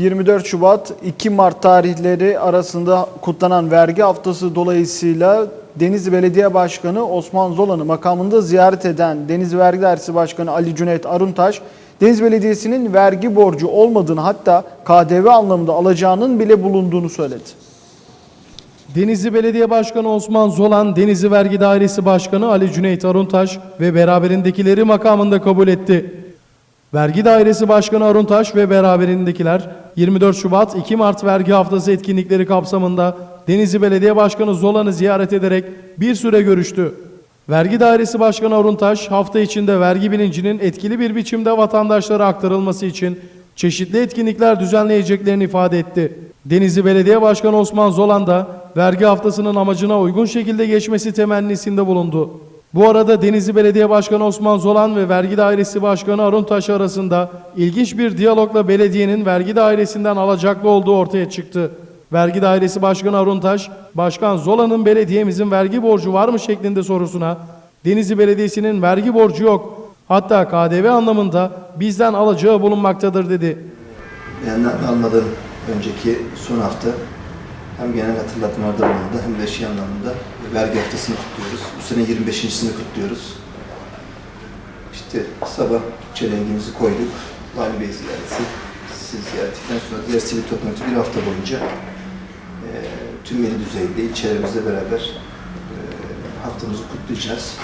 24 Şubat 2 Mart tarihleri arasında kutlanan vergi haftası dolayısıyla Denizli Belediye Başkanı Osman Zolan'ı makamında ziyaret eden Denizli Vergi Dairesi Başkanı Ali Cüneyt Aruntaş, Denizli Belediyesi'nin vergi borcu olmadığını hatta KDV anlamında alacağının bile bulunduğunu söyledi. Denizli Belediye Başkanı Osman Zolan, Denizli Vergi Dairesi Başkanı Ali Cüneyt Aruntaş ve beraberindekileri makamında kabul etti. Vergi Dairesi Başkanı Aruntaş ve beraberindekiler 24 Şubat 2 Mart vergi haftası etkinlikleri kapsamında Denizli Belediye Başkanı Zolan'ı ziyaret ederek bir süre görüştü. Vergi Dairesi Başkanı Aruntaş hafta içinde vergi bilincinin etkili bir biçimde vatandaşlara aktarılması için çeşitli etkinlikler düzenleyeceklerini ifade etti. Denizli Belediye Başkanı Osman Zolan da vergi haftasının amacına uygun şekilde geçmesi temennisinde bulundu. Bu arada Denizli Belediye Başkanı Osman Zolan ve Vergi Dairesi Başkanı Aruntaş arasında ilginç bir diyalogla belediyenin vergi dairesinden alacaklı olduğu ortaya çıktı. Vergi Dairesi Başkanı Aruntaş, Başkan Zolan'ın belediyemizin vergi borcu var mı şeklinde sorusuna Denizli Belediyesi'nin vergi borcu yok. Hatta KDV anlamında bizden alacağı bulunmaktadır dedi. Benden almadığım önceki son hafta hem genel hatırlatmalarda bulundu hem de şey anlamında vergi haftasını kutluyoruz. Bu sene 25.sini kutluyoruz. İşte sabah çelengimizi koyduk. Vali Bey ziyareti. Siz ziyaretikten sonra diğer sivil toplantı bir hafta boyunca eee tüm il düzeyde ilçelerimizle beraber eee haftamızı kutlayacağız.